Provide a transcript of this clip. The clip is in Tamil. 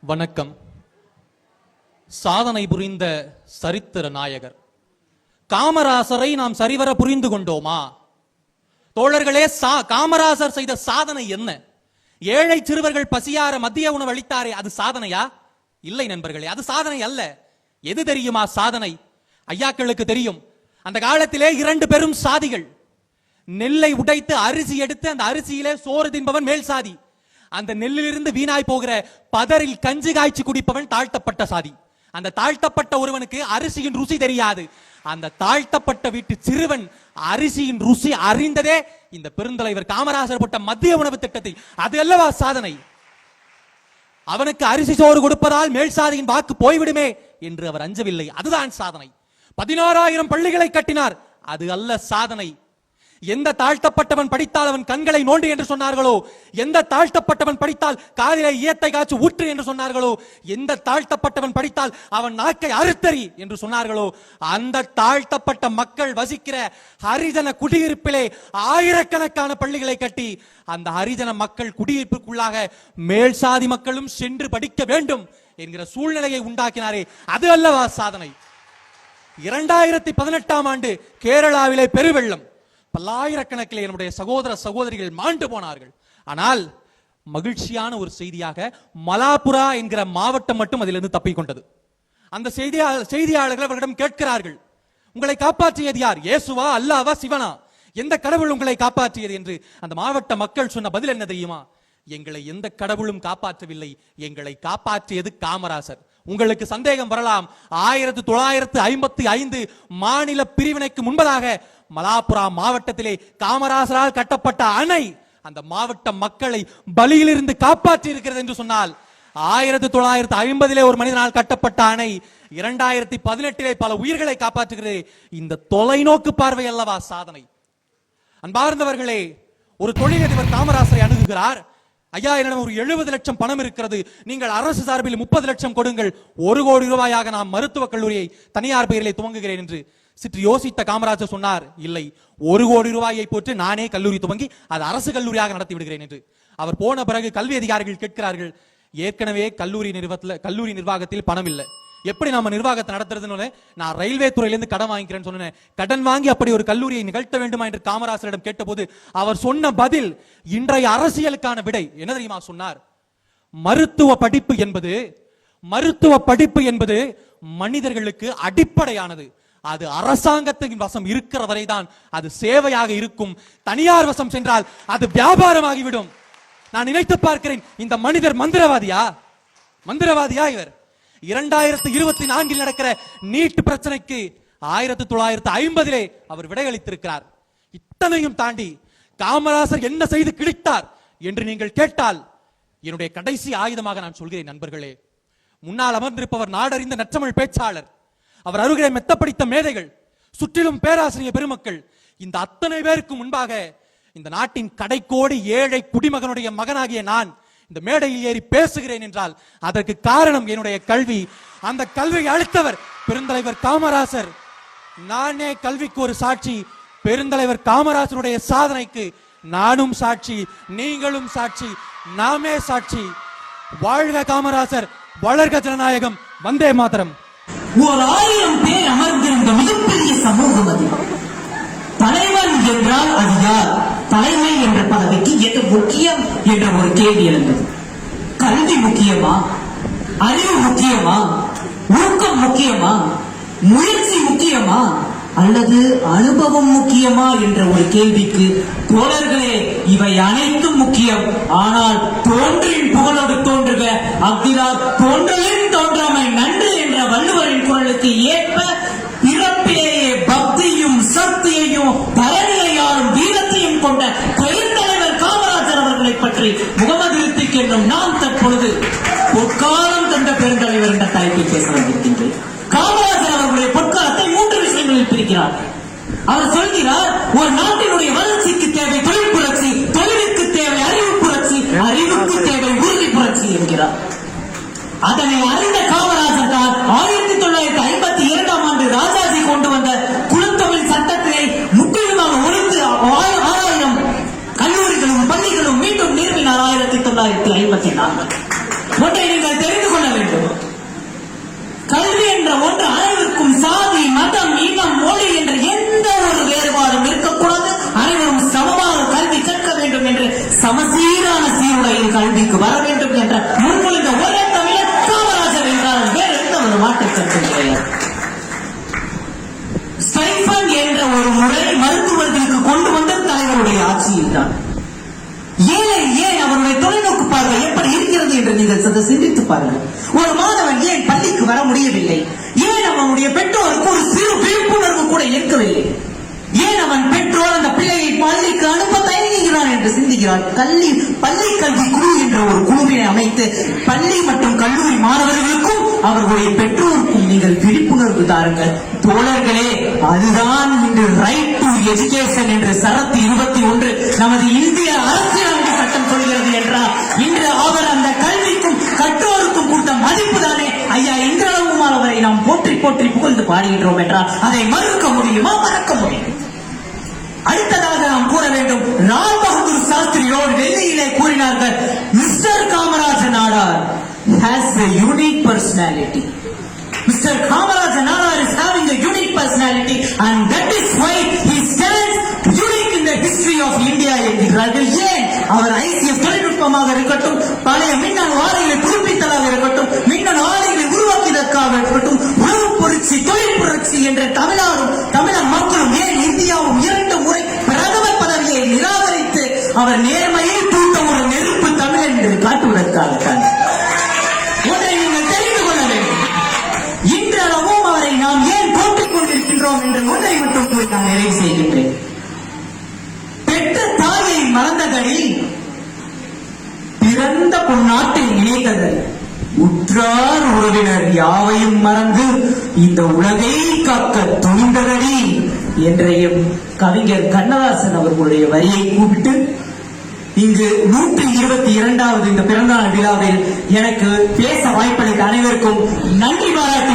வணக்கம். சாதனை புரிந்த சரித்திர நாயகர். காமராசரை நாம் சரிவர புரிந்து கொண்டோமா? தோழர்களே சா- காமராசர் செய்த சாதனை என்ன? ஏழை சிறுவர்கள் பசியார மத்திய உணவு அளித்தாரே அது சாதனையா? இல்லை நண்பர்களே அது சாதனை அல்ல. எது தெரியுமா சாதனை? ஐயாக்களுக்கு தெரியும். அந்த காலத்திலே இரண்டு பெரும் சாதிகள். நெல்லை உடைத்து அரிசி எடுத்து அந்த அரிசியிலே சோறு தின்பவன் மேல் சாதி. அந்த நெல்லிலிருந்து வீணாய் போகிற பதரில் கஞ்சி காய்ச்சி குடிப்பவன் தாழ்த்தப்பட்ட சாதி. அந்த தாழ்த்தப்பட்ட ஒருவனுக்கு அரிசியின் ருசி தெரியாது. அந்த தாழ்த்தப்பட்ட வீட்டு சிறுவன் அரிசியின் ருசி அறிந்ததே இந்த பெருந்தலைவர் காமராசர் போட்ட மத்திய உணவு திட்டத்தில். அது அல்லவா சாதனை? அவனுக்கு அரிசி சோறு கொடுப்பதால் மேல் சாதியின் வாக்கு போய்விடுமே என்று அவர் அஞ்சவில்லை. அதுதான் சாதனை. பதினாறாயிரம் பள்ளிகளை கட்டினார். அது அல்ல சாதனை. எந்த தாழ்த்தப்பட்டவன் படித்தால் அவன் கண்களை நோண்டு என்று சொன்னார்களோ? எந்த தாழ்த்தப்பட்டவன் படித்தால் காதிலே ஈயத்தை காய்ச்சி ஊற்று என்று சொன்னார்களோ? எந்த தாழ்த்தப்பட்டவன் படித்தால் அவன் நாக்கை அறுத்தறி என்று சொன்னார்களோ? அந்த தாழ்த்தப்பட்ட மக்கள் வசிக்கிற ஹரிஜன குடியிருப்பிலே ஆயிரக்கணக்கான பள்ளிகளை கட்டி அந்த ஹரிஜன மக்கள் குடியிருப்புக்குள்ளாக மேல் சாதி மக்களும் சென்று படிக்க வேண்டும் என்கிற சூழ்நிலையை உண்டாக்கினாரே. அது அல்லவா சாதனை. இரண்டாயிரத்தி பதினெட்டாம் ஆண்டு கேரளாவிலே பெருவெள்ளம். பல்லாயிரக்கணக்கில் என்னுடைய சகோதர சகோதரிகள் மாண்டு போனார்கள். ஆனால் மகிழ்ச்சியான ஒரு செய்தியாக மலாபுரா என்கிற மாவட்டம் மட்டும் அதிலிருந்து தப்பிக்கொண்டது. அந்த செய்தியாளர் செய்தியாளர்கள் அவர்களிடம் கேட்கிறார்கள் உங்களை காப்பாற்றியது யார்? இயேசுவா அல்லாவா சிவனா? எந்த கடவுள் உங்களை காப்பாற்றியது? என்று. அந்த மாவட்ட மக்கள் சொன்ன பதில் என்ன தெரியுமா? எங்களை எந்த கடவுளும் காப்பாற்றவில்லை. எங்களை காப்பாற்றியது காமராசர். உங்களுக்கு சந்தேகம் வரலாம். ஆயிரத்தி தொள்ளாயிரத்து ஐம்பத்தி ஐந்து மாநில பிரிவினைக்கு முன்பதாக மலாப்புரா மாவட்டத்திலே காமராசரால் கட்டப்பட்ட அணை அந்த மாவட்ட மக்களை பலியிலிருந்து காப்பாற்றி இருக்கிறது என்று சொன்னால் ஆயிரத்தி தொள்ளாயிரத்தி ஐம்பதிலே ஒரு மனிதனால் கட்டப்பட்ட அணை இரண்டாயிரத்தி பதினெட்டிலே பல உயிர்களை காப்பாற்றுகிறது. இந்த தொலைநோக்கு பார்வை அல்லவா சாதனை? அன்பார்ந்தவர்களே ஒரு தொழிலதிபர் காமராசரை அணுகுகிறார். ஐயா என்னிடம் ஒரு எழுபது லட்சம் பணம் இருக்கிறது. நீங்கள் அரசு சார்பில் முப்பது லட்சம் கொடுங்கள். ஒரு கோடி ரூபாயாக நான் மருத்துவக் கல்லூரியை தனியார் பெயரிலே துவங்குகிறேன் என்று சிற்று யோசித்த காமராஜர் சொன்னார் இல்லை ஒரு கோடி ரூபாயை போட்டு நானே கல்லூரி துவங்கி அது அரசு கல்லூரியாக நடத்தி விடுகிறேன் என்று. அவர் போன பிறகு கல்வி அதிகாரிகள் கேட்கிறார்கள் ஏற்கனவே கல்லூரி நிறுவத்தில் கல்லூரி நிர்வாகத்தில் பணம் இல்லை. எப்படி நம்ம நிர்வாகத்தை நடத்துறதுன்னு? நான் ரயில்வே துறையிலிருந்து கடன் வாங்கிக்கிறேன்னு சொன்னேன். கடன் வாங்கி அப்படி ஒரு கல்லூரியை நிகழ்த்த வேண்டுமா? என்று காமராசரிடம் கேட்டபோது அவர் சொன்ன பதில் இன்றைய அரசியலுக்கான விடை. என்ன தெரியுமா சொன்னார்? மருத்துவ படிப்பு என்பது மருத்துவ படிப்பு என்பது மனிதர்களுக்கு அடிப்படையானது. அது அரசாங்கத்தின் வசம் இருக்கிற வரைதான் அது சேவையாக இருக்கும். தனியார் வசம் சென்றால் அது வியாபாரமாகிவிடும். நான் நினைத்து பார்க்கிறேன் இந்த மனிதர் மந்திரவாதியா? மந்திரவாதியா இவர்? இரண்டாயிரத்தி இருபத்தி நான்கில் நடக்கிற நீட் பிரச்சனைக்கு ஆயிரத்தி தொள்ளாயிரத்தி ஐம்பதிலே அவர் விடையளித்திருக்கிறார். இத்தனையும் தாண்டி காமராசர் என்ன செய்து கிழித்தார் என்று நீங்கள் கேட்டால் என்னுடைய கடைசி ஆயுதமாக நான் சொல்கிறேன் நண்பர்களே. முன்னால் அமர்ந்திருப்பவர் நாடறிந்த நற்றமிழ் பேச்சாளர். அவர் அருகிலே மெத்தப்படித்த மேதைகள் சுற்றிலும் பேராசிரியர் பெருமக்கள் இந்த அத்தனை பேருக்கு முன்பாக இந்த நாட்டின் கடைக்கோடி ஏழை குடிமகனுடைய மகனாகிய நான் இந்த மேடையில் ஏறி பேசுகிறேன் என்றால் அதற்கு காரணம் என்னுடைய கல்வி. அந்த கல்வியை அளித்தவர் பெருந்தலைவர் காமராசர். நானே கல்விக்கு ஒரு சாட்சி. பெருந்தலைவர் காமராசருடைய சாதனைக்கு நானும் சாட்சி நீங்களும் சாட்சி நாமே சாட்சி. வாழ்க காமராசர் வளர்க ஜனநாயகம். வந்தே மாதரம். ஓர் ஆயிரம் பேர் அமர்ந்திருந்த மிகப்பெரிய சமூகம் அது. தலைவன் என்றால் அது யார்? தலைமை என்ற பதவிக்கு எது முக்கியம் என்ற ஒரு கேள்வி எழுந்தது. கல்வி முக்கியமா? அறிவு முக்கியமா? ஊக்கம் முக்கியமா? முயற்சி முக்கியமா? அல்லது அனுபவம் முக்கியமா என்ற ஒரு கேள்விக்கு தோழர்களே இவை அனைத்தும் முக்கியம். ஆனால் தோன்றின் புகழோடு தோன்றுக. அக்தினார் தோன்றலின் தோன்றாமை நன்றி குரலுக்கு ஏற்ப பிறப்பிலேயே பக்தியும் சக்தியையும் தரநிலையாலும் வீரத்தையும் கொண்ட பெருந்தலைவர் காமராஜர் அவர்களை பற்றி முகமது ரித்திக் என்னும் நாம் தற்பொழுது பொற்காலம் தந்த பெருந்தலைவர் என்ற தலைப்பில் பேச வந்திருக்கின்றேன். காமராஜர் அவர்களுடைய பொற்காலத்தை மூன்று விஷயங்களில் பிரிக்கிறார். அவர் சொல்கிறார் ஒரு நாட்டினுடைய வளர்ச்சிக்கு தேவை தொழில் புரட்சி தொழிலுக்கு தேவை அறிவு புரட்சி அறிவுக்கு தேவை உறுதி புரட்சி என்கிறார். அதனை அறிந்த காமராஜர் தான் ஆயிரத்தி தொள்ளாயிரத்தி ஐம்பத்தி இரண்டாம் ஆண்டு ராஜாஜி கொண்டு வந்த குலத்தொழில் சட்டத்தினை முற்றிலுமாக ஒழித்து ஆய- ஆறாயிரம் கல்லூரிகளும் பள்ளிகளும் மீண்டும் நிறுவினார் ஆயிரத்தி தொள்ளாயிரத்தி ஐம்பத்தி நான்கு ஒன்றை நீங்கள் தெரிந்து கொள்ள வேண்டும் கல்வி என்ற ஒன்று அனைவருக்கும் சாதி மதம் இனம் மொழி என்ற எந்த ஒரு வேறுபாடும் இருக்கக்கூடாது அனைவரும் சமமாக கல்வி கற்க வேண்டும் என்று சமசீரான சீருடையில் வர வேண்டும் என்ற முன்மொழிந்த ஒரே தமிழர் காமராஜர் என்றால் வேறு எந்த ஒரு மாற்றுக் கருத்து கிடையாது ஸ்டைஃபன் என்ற ஒரு முறை மருத்துவர்களுக்கு கொண்டு வந்த தலைவருடைய ஆட்சியில் தான் ஏழை ஏன் அவருடைய தொலைநோக்கு பார்வை எப்படி இருக்கிறது என்று நீங்கள் சற்று சிந்தித்து பாருங்கள். ஒரு மாணவன் ஏன் பள்ளிக்கு வர முடியவில்லை? ஏன் அவனுடைய பெற்றோருக்கு ஒரு சிறு விழிப்புணர்வு கூட இருக்கவில்லை? ஏன் அவன் பெற்றோர் அந்த பிள்ளையை பள்ளிக்கு அனுப்ப தயங்குகிறான் என்று சிந்திக்கிறான்? கல்வி பள்ளி கல்வி குழு என்ற ஒரு குழுவினை அமைத்து பள்ளி மற்றும் கல்லூரி மாணவர்களுக்கும் அவர்களுடைய பெற்றோருக்கும் நீங்கள் விழிப்புணர்வு தாருங்கள். தோழர்களே அதுதான் இன்று ரைட் டு எஜுகேஷன் என்ற சரத்து இருபத்தி ஒன்று நமது இந்திய அரசியலமைப்பு சட்டம் சொல்கிறது என்றால் இன்று அவர் அந்த கல்விக்கும் கற்றோருக்கும் கொடுத்த மதிப்பு அவரை நாம் போற்றி போற்றி புகழ்ந்து பாடுகின்றோம் என்றால் அதை மறுக்க முடியுமா? மறக்க முடியும். அடுத்ததாக நாம் கூற வேண்டும் லால் பகதூர் சாஸ்திரியோர் டெல்லியிலே கூறினார்கள் mister Kamaraj Nadar has a unique personality mister Kamaraja Nadar is having a unique personality and that is why he stands unique in the history of India என்கிறார்கள். ஏன்? அவர் ஐசிஎஃப் தொழில்நுட்பமாக இருக்கட்டும் பழைய மின்னணு ஆலைகளை புதுப்பித்தலாக இருக்கட்டும் தொழில் புரட்சி என்ற தமிழாரும் தமிழக மக்களும் ஏன் இந்தியாவும் இரண்டு முறை பிரதமர் பதவியை நிராகரித்து அவர் நேர்மையை தூண்ட ஒரு நெருப்பு தமிழ் என்று காட்டுவதற்காகத்தான் ஒன்றை நீங்கள் தெரிந்து கொள்ள வேண்டும். இன்றளவும் அவரை நாம் ஏன் போட்டுக் கொண்டிருக்கின்றோம் என்று ஒன்றை மட்டும் கூறி நான் நிறைவு செய்கின்றேன். பெற்ற தாயை மறந்ததடி பிறந்த பொன்னாட்டில் நினைத்ததல் உற்றார் உறவினர் யாவையும் மறந்து இந்த உலகை காக்க துணிந்ததடி என்ற கவிஞர் கண்ணதாசன் அவர்களுடைய வரியை கூப்பிட்டு இங்கு நூற்றி இருபத்தி இரண்டாவது இந்த பிறந்தநாள் விழாவில் எனக்கு பேச வாய்ப்பளித்த அனைவருக்கும் நன்றி பாராட்டி